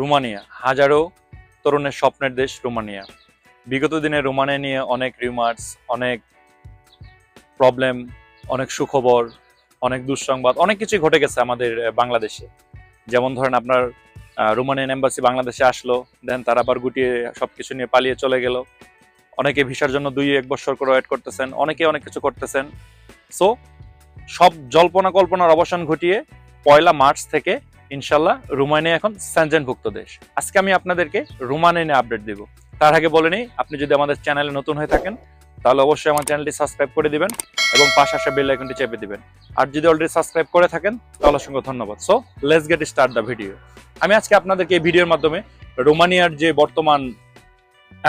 Romania. হাজারো তরুণের স্বপ্নের দেশ রোমানিয়া। বিগত দিনে রোমানিয়া নিয়ে অনেক রিমার্স অনেক প্রবলেম অনেক সুখবর, অনেক দুঃসংবাদ, অনেক কিছুই ঘটে গেছে আমাদের বাংলাদেশে। যেমন ধরেন আপনার রোমানিয়ান এম্বাসি বাংলাদেশে আসলো দেন তারা আবার গুটিয়ে সবকিছু নিয়ে পালিয়ে চলে গেল। অনেকে ভিসার জন্য দুই এক বছর করে ওয়েট করতেছেন, অনেকে অনেক কিছু করতেছেন। সো সব জল্পনা কল্পনার অবসান ঘটিয়ে পয়লা মার্চ থেকে ইনশাল্লাহ রোমানিয়া এখন স্যানজেনভুক্ত দেশ। আজকে আমি আপনাদেরকে রোমানিয়া নিয়ে আপডেট দিব। তার আগে বলে নিই, আপনি যদি আমাদের চ্যানেলে নতুন হয়ে থাকেন, তাহলে অবশ্যই আমার চ্যানেলটি সাবস্ক্রাইব করে দিবেন এবং পাশে আসা বেল আইকনটি চেপে দিবেন। আর যদি অলরেডি সাবস্ক্রাইব করে থাকেন, তাহলে অসংখ্য ধন্যবাদ। So let's get start the video আমি আজকে আপনাদেরকে এই ভিডিওর মাধ্যমে রোমানিয়ার যে বর্তমান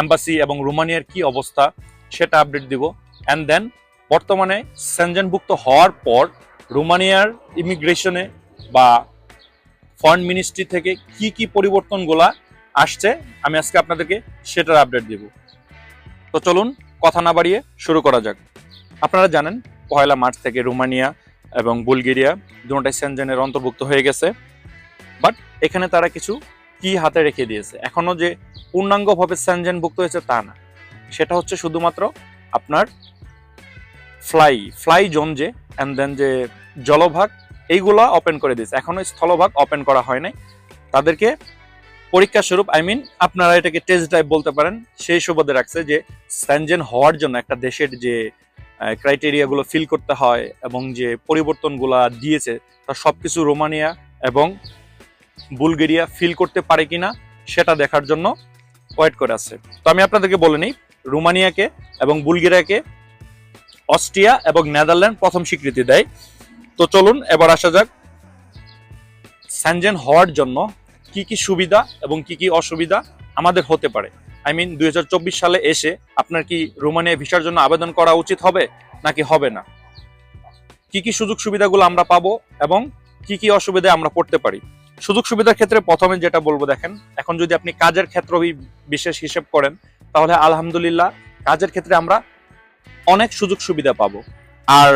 এম্বাসি এবং রোমানিয়ার কি অবস্থা সেটা আপডেট দিব। অ্যান্ড দেন বর্তমানে সেনজেনভুক্ত হওয়ার পর রোমানিয়ার ইমিগ্রেশনে বা ফরেন মিনিস্ট্রি থেকে কি কি পরিবর্তনগুলা আসছে, আমি আজকে আপনাদেরকে সেটার আপডেট দিব। তো চলুন, কথা না বাড়িয়ে শুরু করা যাক। আপনারা জানেন, পয়লা মার্চ থেকে রোমানিয়া এবং বুলগেরিয়া দুটাই সেনজেনের অন্তর্ভুক্ত হয়ে গেছে। বাট এখানে তারা কিছু কি হাতে রেখে দিয়েছে? এখনও যে পূর্ণাঙ্গভাবে সেনজেনভুক্ত হয়েছে তা না। সেটা হচ্ছে শুধুমাত্র আপনার ফ্লাই ফ্লাই জোন যে অ্যান্ড দেন যে জলভাগ এইগুলা ওপেন করে দিয়েছে। এখনও স্থলভাগ ওপেন করা হয় নাই। তাদেরকে পরীক্ষা স্বরূপ আই মিন আপনারা এটাকে টেস্ট ড্রাইভ বলতে পারেন, সেই সুবাদে রাখছে যে স্যানজেন হওয়ার জন্য একটা দেশের যে ক্রাইটেরিয়াগুলো ফিল করতে হয় এবং যে পরিবর্তনগুলা দিয়েছে তার সবকিছু রোমানিয়া এবং বুলগেরিয়া ফিল করতে পারে কিনা, সেটা দেখার জন্য ওয়েট করে আছে। তো আমি আপনাদেরকে বলে নিই, রোমানিয়াকে এবং বুলগেরিয়াকে অস্ট্রিয়া এবং নেদারল্যান্ড প্রথম স্বীকৃতি দেয়। তো চলুন, এবার আসা যাক। স্যানজেন হওয়ার জন্য কি কি সুবিধা এবং কি কি অসুবিধা আমাদের হতে পারে? আই মিন দুই হাজার চব্বিশ সালে এসে আপনার কি রোমানিয়া ভিসার জন্য আবেদন করা উচিত হবে, নাকি হবে না? কি কি সুযোগ সুবিধাগুলো আমরা পাবো এবং কি কি অসুবিধায় আমরা পড়তে পারি? সুযোগ সুবিধার ক্ষেত্রে প্রথমে যেটা বলব, দেখেন, এখন যদি আপনি কাজের ক্ষেত্র বিশেষ হিসেব করেন, তাহলে আলহামদুলিল্লাহ কাজের ক্ষেত্রে আমরা অনেক সুযোগ সুবিধা পাবো। আর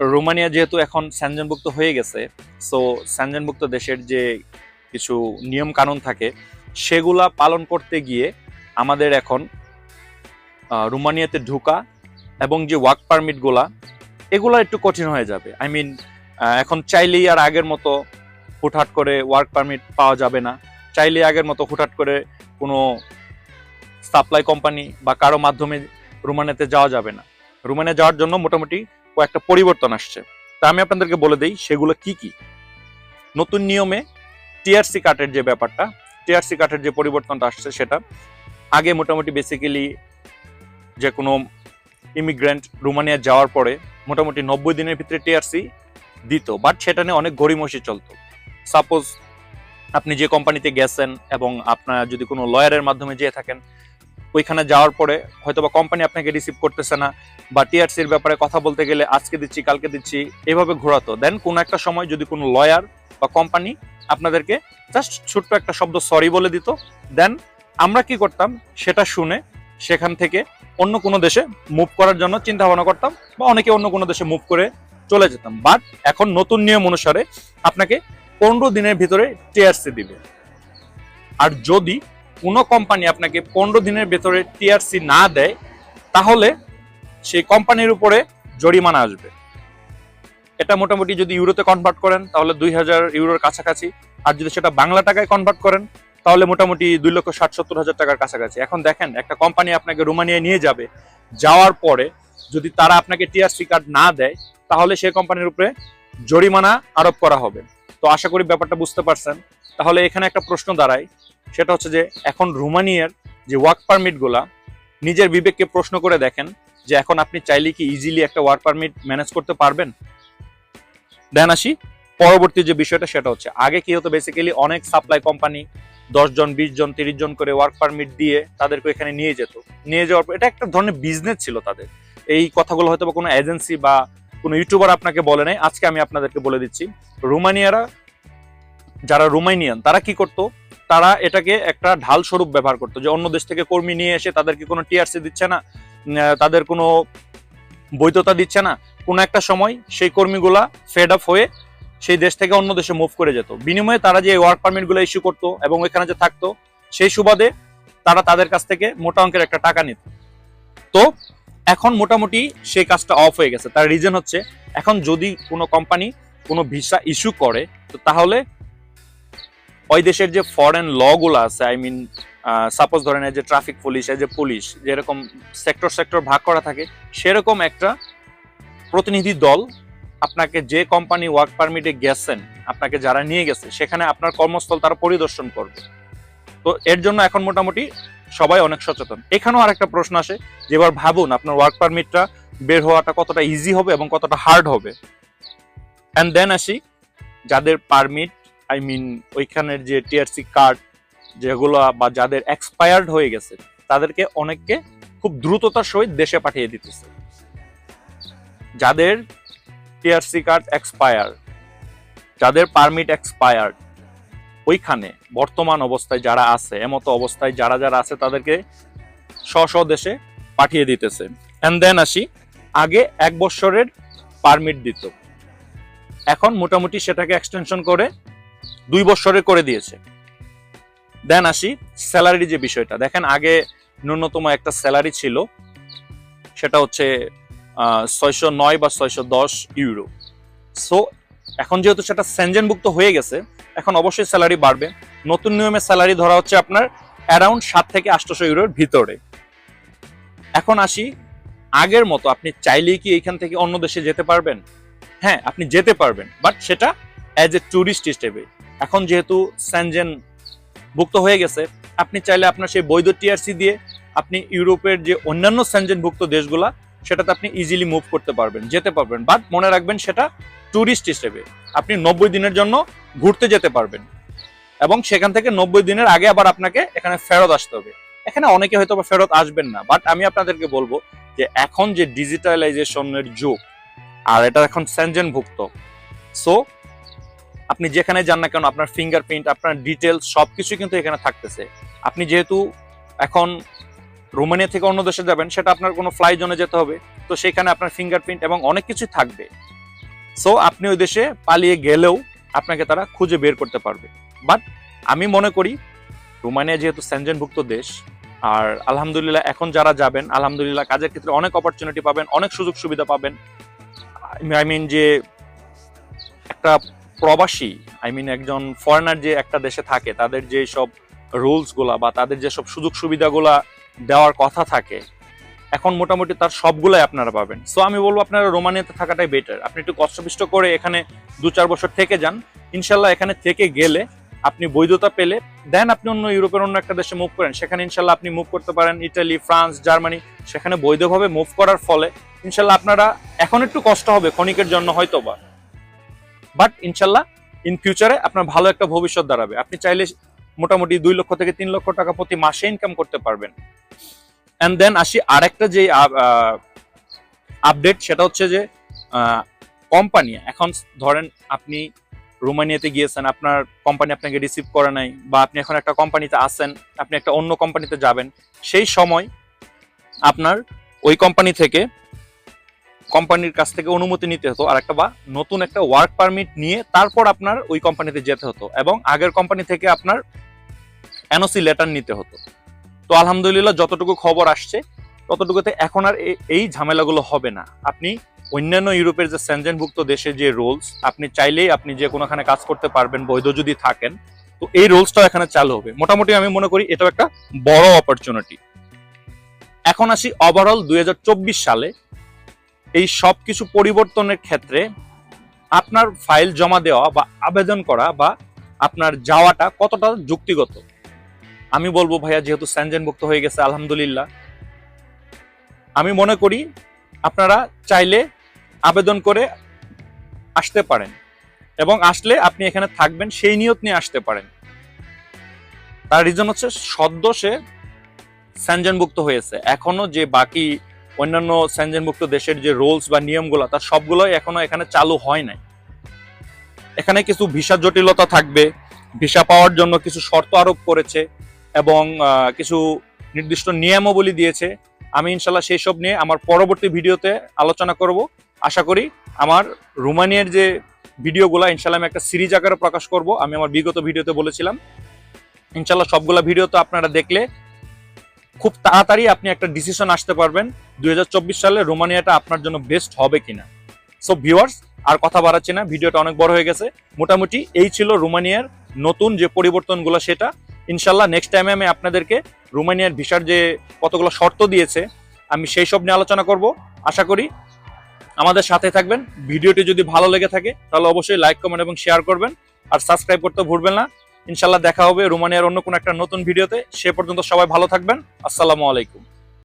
রোমানিয়া যেহেতু এখন স্যানজনভুক্ত হয়ে গেছে সো স্যানজনভুক্ত দেশের যে কিছু নিয়ম কানুন থাকে, সেগুলা পালন করতে গিয়ে আমাদের এখন রোমানিয়াতে ঢুকা এবং যে ওয়ার্ক পারমিটগুলা এগুলো একটু কঠিন হয়ে যাবে। আই মিন এখন চাইলেই আর আগের মতো হুটহাট করে ওয়ার্ক পারমিট পাওয়া যাবে না। চাইলেই আগের মতো হুটহাট করে কোনো সাপ্লাই কোম্পানি বা কারও মাধ্যমে রোমানিয়াতে যাওয়া যাবে না। রোমানিয়া যাওয়ার জন্য মোটামুটি কয়েকটা পরিবর্তন আসছে। তা আমি আপনাদেরকে বলে দেই, সেগুলো কি কি? নতুন নিয়মে টিআরসি কার্ডের যে ব্যাপারটা টিআরসি কার্ডের যে পরিবর্তনটা আসছে সেটা, আগে মোটামুটি বেসিক্যালি যে কোনো ইমিগ্রেন্ট রোমানিয়া যাওয়ার পরে মোটামুটি নব্বই দিনের ভিতরে টিআরসি দিত বাট সেটা নিয়ে অনেক গড়িমসি চলতো। সাপোজ আপনি যে কোম্পানিতে গেছেন এবং আপনার যদি কোনো লয়ারের মাধ্যমে যেয়ে থাকেন ওইখানে যাওয়ার পরে হয়তো বা কোম্পানি আপনাকে রিসিভ করতেছে না, বা টিআরসির ব্যাপারে কথা বলতে গেলে আজকে দিচ্ছি, কালকে দিচ্ছি, এভাবে ঘোরাতো। দেন কোনো একটা সময় যদি কোনো লয়ার বা কোম্পানি আপনাদেরকে জাস্ট ছোট্ট একটা শব্দ সরি বলে দিত দেন আমরা কি করতাম, সেটা শুনে সেখান থেকে অন্য কোনো দেশে মুভ করার জন্য চিন্তা ভাবনা করতাম, বা অনেকে অন্য কোনো দেশে মুভ করে চলে যেতাম। বাট এখন নতুন নিয়ম অনুসারে আপনাকে পনেরো দিনের ভিতরে টিআরসি দিবে। আর যদি কোনো কোম্পানি আপনাকে পনেরো দিনের ভেতরে টিআরসি না দেয়, তাহলে সেই কোম্পানির উপরে জরিমানা আসবে। এটা মোটামুটি যদি ইউরোতে কনভার্ট করেন, তাহলে দুই হাজার ইউরোর কাছাকাছি। আর যদি সেটা বাংলা টাকায় কনভার্ট করেন, তাহলে মোটামুটি দুই লক্ষ ষাট, সত্তর হাজার টাকার কাছাকাছি। এখন দেখেন, একটা কোম্পানি আপনাকে রোমানিয়া নিয়ে যাবে, যাওয়ার পরে যদি তারা আপনাকে টিআরসি কার্ড না দেয়, তাহলে সেই কোম্পানির উপরে জরিমানা আরোপ করা হবে। তো আশা করি ব্যাপারটা বুঝতে পারছেন। তাহলে এখানে একটা প্রশ্ন দাঁড়ায় সেটা হচ্ছে যে এখন রোমানিয়ার যে ওয়ার্ক পারমিটগুলা নিজের বিবেককে প্রশ্ন করে দেখেন যে এখন আপনি চাইলে কি ইজিলি একটা ওয়ার্ক পারমিট ম্যানেজ করতে পারবেন? দেন আসি, পরবর্তী যে বিষয়টা সেটা হচ্ছে, আগে কি হতো বেসিক্যালি অনেক সাপ্লাই কোম্পানি দশ জন বিশ জন তিরিশ জন করে ওয়ার্ক পারমিট দিয়ে তাদেরকে এখানে নিয়ে যেত। নিয়ে যাওয়ার পর, এটা একটা ধরনের বিজনেস ছিল তাদের। এই কথাগুলো হয়তো বা কোনো এজেন্সি বা কোনো ইউটিউবার আপনাকে বলে নাই, আজকে আমি আপনাদেরকে বলে দিচ্ছি। রোমানিয়ারা, যারা রোমানিয়ান, তারা কি করতো? তারা এটাকে একটা ঢাল স্বরূপ ব্যবহার করতো, যে অন্য দেশ থেকে কর্মী নিয়ে এসে তাদেরকে কোনো টিআরসি দিচ্ছে না তাদের কোনো বৈধতা দিচ্ছে না। কোনো একটা সময় সেই কর্মীগুলা ফেড আপ হয়ে সেই দেশ থেকে অন্য দেশে মুভ করে যেত। বিনিময়ে তারা যে ওয়ার্ক পারমিটগুলো ইস্যু করতো এবং ওইখানে যে থাকতো, সেই সুবাদে তারা তাদের কাছ থেকে মোটা অঙ্কের একটা টাকা নিত। তো এখন মোটামুটি সেই কাজটা অফ হয়ে গেছে। তার রিজন হচ্ছে, এখন যদি কোনো কোম্পানি কোনো ভিসা ইস্যু করে, তো তাহলে ওই দেশের যে ফরেন ল গুলো আছে আই মিন সাপোজ ধরেন যে ট্রাফিক পুলিশ যে পুলিশ যেরকম সেক্টর সেক্টর ভাগ করা থাকে, সেরকম একটা প্রতিনিধি দল আপনাকে যে কোম্পানি ওয়ার্ক পারমিটে গেছেন, আপনাকে যারা নিয়ে গেছে, সেখানে আপনার কর্মস্থল তারা পরিদর্শন করবে। তো এর জন্য এখন মোটামুটি সবাই অনেক সচেতন। এখানেও আরেকটা প্রশ্ন আসে, যে এবার ভাবুন আপনার ওয়ার্ক পারমিটটা বের হওয়াটা কতটা ইজি হবে এবং কতটা হার্ড হবে। অ্যান্ড দেন আসি, যাদের পারমিট আই মিন ওইখানের যে টিআরসি কার্ড যেগুলো বা যাদের এক্সপায়ার্ড হয়ে গেছে, তাদেরকে অনেককে খুব দ্রুততার সহিত দেশে পাঠিয়ে দিতেছে। যাদের টিআরসি কার্ড এক্সপায়ার যাদের পারমিট এক্সপায়ার্ড ওইখানে বর্তমান অবস্থায় যারা আছে, এমতো অবস্থায় যারা যারা আছে, তাদেরকে স্ব স্ব দেশে পাঠিয়ে দিতেছে। অ্যান্ড দেন আসি, আগে এক বছরের পারমিট দিত। এখন মোটামুটি সেটাকে এক্সটেনশন করে দুই বছরের করে দিয়েছে। দেন আসি স্যালারি যে বিষয়টা। দেখেন আগে ন্যূনতম একটা স্যালারি ছিল, সেটা হচ্ছে ছয়শো নয় বা ছয়শো দশ ইউরো। সো এখন যেহেতু সেটা সেনজেনভুক্ত হয়ে গেছে, এখন অবশ্যই স্যালারি বাড়বে। নতুন নিয়মে স্যালারি ধরা হচ্ছে আপনার অ্যারাউন্ড সাত থেকে আটশোশো ইউরোর ভিতরে। এখন আসি, আগের মতো আপনি চাইলেই কি এইখান থেকে অন্য দেশে যেতে পারবেন? হ্যাঁ আপনি যেতে পারবেন বাট সেটা অ্যাজ এ ট্যুরিস্ট হিসেবে। এখন যেহেতু স্যানজেন ভুক্ত হয়ে গেছে, আপনি চাইলে আপনার সেই বৈধ টিআরসি দিয়ে আপনি ইউরোপের যে অন্যান্য স্যানজেনভুক্ত দেশগুলা, সেটাতে আপনি ইজিলি মুভ করতে পারবেন, যেতে পারবেন। বাট মনে রাখবেন সেটা ট্যুরিস্ট হিসেবে। আপনি নব্বই দিনের জন্য ঘুরতে যেতে পারবেন। এবং সেখান থেকে নব্বই দিনের আগে আবার আপনাকে এখানে ফেরত আসতে হবে। এখানে অনেকে হয়তো ফেরত আসবেন না বাট আমি আপনাদেরকে বলব যে এখন যে ডিজিটালাইজেশনের যুগ, আর এটা এখন স্যানজেন ভুক্ত। সো আপনি যেখানে যান না কেন, আপনার ফিঙ্গারপ্রিন্ট আপনার ডিটেলস সবকিছু কিন্তু এখানে থাকতেছে। আপনি যেহেতু এখন রোমানিয়া থেকে অন্য দেশে যাবেন, সেটা আপনার কোনো ফ্লাই জোনে যেতে হবে, তো সেখানে আপনার ফিঙ্গারপ্রিন্ট এবং অনেক কিছু থাকবে। সো আপনি ওই দেশে পালিয়ে গেলেও আপনাকে তারা খুঁজে বের করতে পারবে। বাট আমি মনে করি রোমানিয়া যেহেতু স্যানজেনভুক্ত দেশ, আর আলহামদুলিল্লাহ এখন যারা যাবেন, আলহামদুলিল্লাহ কাজের ক্ষেত্রে অনেক অপরচুনিটি পাবেন, অনেক সুযোগ সুবিধা পাবেন। আই মিন যে একটা প্রবাসী আই মিন একজন ফরেনার যে একটা দেশে থাকে, তাদের যে সব রুলসগুলা বা তাদের যে সব সুযোগ সুবিধাগুলা দেওয়ার কথা থাকে, এখন মোটামুটি তার সবগুলাই আপনারা পাবেন। সো আমি বলব আপনারা রোমানিয়াতে থাকাটাই বেটার আপনি একটু কষ্টপিষ্ট করে এখানে দু চার বছর থেকে যান, ইনশাল্লাহ এখানে থেকে গেলে আপনি বৈধতা পেলে, দেন আপনি অন্য ইউরোপের অন্য একটা দেশে মুভ করেন। সেখানে ইনশাল্লাহ আপনি মুভ করতে পারেন, ইটালি, ফ্রান্স, জার্মানি, সেখানে বৈধভাবে মুভ করার ফলে ইনশাল্লাহ আপনারা, এখন একটু কষ্ট হবে ক্ষণিকের জন্য হয়তো বা বাট ইনশাল্লাহ ইন ফিউচারে আপনার ভালো একটা ভবিষ্যৎ দাঁড়াবে। আপনি চাইলে মোটামুটি দুই লক্ষ থেকে তিন লক্ষ টাকা প্রতি মাসে ইনকাম করতে পারবেন। অ্যান্ড দেন আসি আরেকটা যে আপডেট সেটা হচ্ছে যে কোম্পানি এখন ধরেন আপনি রোমানিয়াতে গিয়েছেন, আপনার কোম্পানি আপনাকে রিসিভ করে নাই, বা আপনি এখন একটা কোম্পানিতে আসেন আপনি একটা অন্য কোম্পানিতে যাবেন, সেই সময় আপনার ওই কোম্পানি থেকে কোম্পানির কাছ থেকে অনুমতি নিতে হতো আর একটা বা নতুন একটা ওয়ার্ক পারমিট নিয়ে তারপর আপনার ওই কোম্পানিতে যেতে হতো এবং আগের কোম্পানি থেকে আপনার এনওসি লেটার নিতে হতো। তো আলহামদুলিল্লাহ যতটুকু খবর আসছে, ততটুকুতে এখন আর এই ঝামেলাগুলো হবে না। আপনি অন্যান্য ইউরোপের যে স্যানজেনভুক্ত দেশের যে রোলস আপনি চাইলেই আপনি যে কোনোখানে কাজ করতে পারবেন, বৈধ যদি থাকেন, তো এই রুলসটাও এখানে চালু হবে। মোটামুটি আমি মনে করি এটাও একটা বড় অপরচুনিটি এখন আসি ওভারঅল দুই হাজার চব্বিশ সালে এই সব কিছু পরিবর্তনের ক্ষেত্রে আপনার ফাইল জমা দেওয়া বা আবেদন করা বা আপনার যাওয়াটা কতটা যুক্তিগত? আমি বলব ভাইয়া, যেহেতু স্যানজেনভুক্ত হয়ে গেছে, আলহামদুলিল্লাহ। আমি মনে করি আপনারা চাইলে আবেদন করে আসতে পারেন এবং আসলে আপনি এখানে থাকবেন, সেই নিয়ত নিয়ে আসতে পারেন। তার রিজন হচ্ছে সদ্য সে স্যানজেনভুক্ত হয়েছে। এখনও যে বাকি অন্যান্য স্যানজেনভুক্ত দেশের যে রোলস বা নিয়মগুলো তার সবগুলোই এখনও এখানে চালু হয় নাই। এখানে কিছু ভিসা জটিলতা থাকবে, ভিসা পাওয়ার জন্য কিছু শর্ত আরোপ করেছে এবং কিছু নির্দিষ্ট নিয়মাবলী দিয়েছে। আমি ইনশাল্লাহ সেই সব নিয়ে আমার পরবর্তী ভিডিওতে আলোচনা করব। আশা করি আমার রোমানিয়ার যে ভিডিওগুলো ইনশাল্লাহ আমি একটা সিরিজ আকারে প্রকাশ করব। আমি আমার বিগত ভিডিওতে বলেছিলাম। ইনশাল্লাহ সবগুলা ভিডিও তো আপনারা দেখলে খুব তাড়াতাড়ি আপনি একটা ডিসিশন আসতে পারবেন দুই হাজার চব্বিশ সালে রোমানিয়াটা আপনার জন্য বেস্ট হবে কিনা। সো ভিউয়ার্স আর কথা বাড়াচ্ছি না, ভিডিওটা অনেক বড় হয়ে গেছে। মোটামুটি এই ছিল রোমানিয়ার নতুন যে পরিবর্তনগুলো সেটা। ইনশাল্লাহ নেক্সট টাইমে আমি আপনাদেরকে রোমানিয়ার ভিসার যে কতগুলো শর্ত দিয়েছে, আমি সেই সব নিয়ে আলোচনা করব। আশা করি আমাদের সাথে থাকবেন। ভিডিওটি যদি ভালো লেগে থাকে, তাহলে অবশ্যই লাইক কমেন্ট এবং শেয়ার করবেন। আর সাবস্ক্রাইব করতে ভুলবেন না। ইনশাল্লাহ দেখা হবে রোমানিয়ার অন্য কোনো একটা নতুন ভিডিওতে। সে পর্যন্ত সবাই ভালো থাকবেন। আসসালামু আলাইকুম।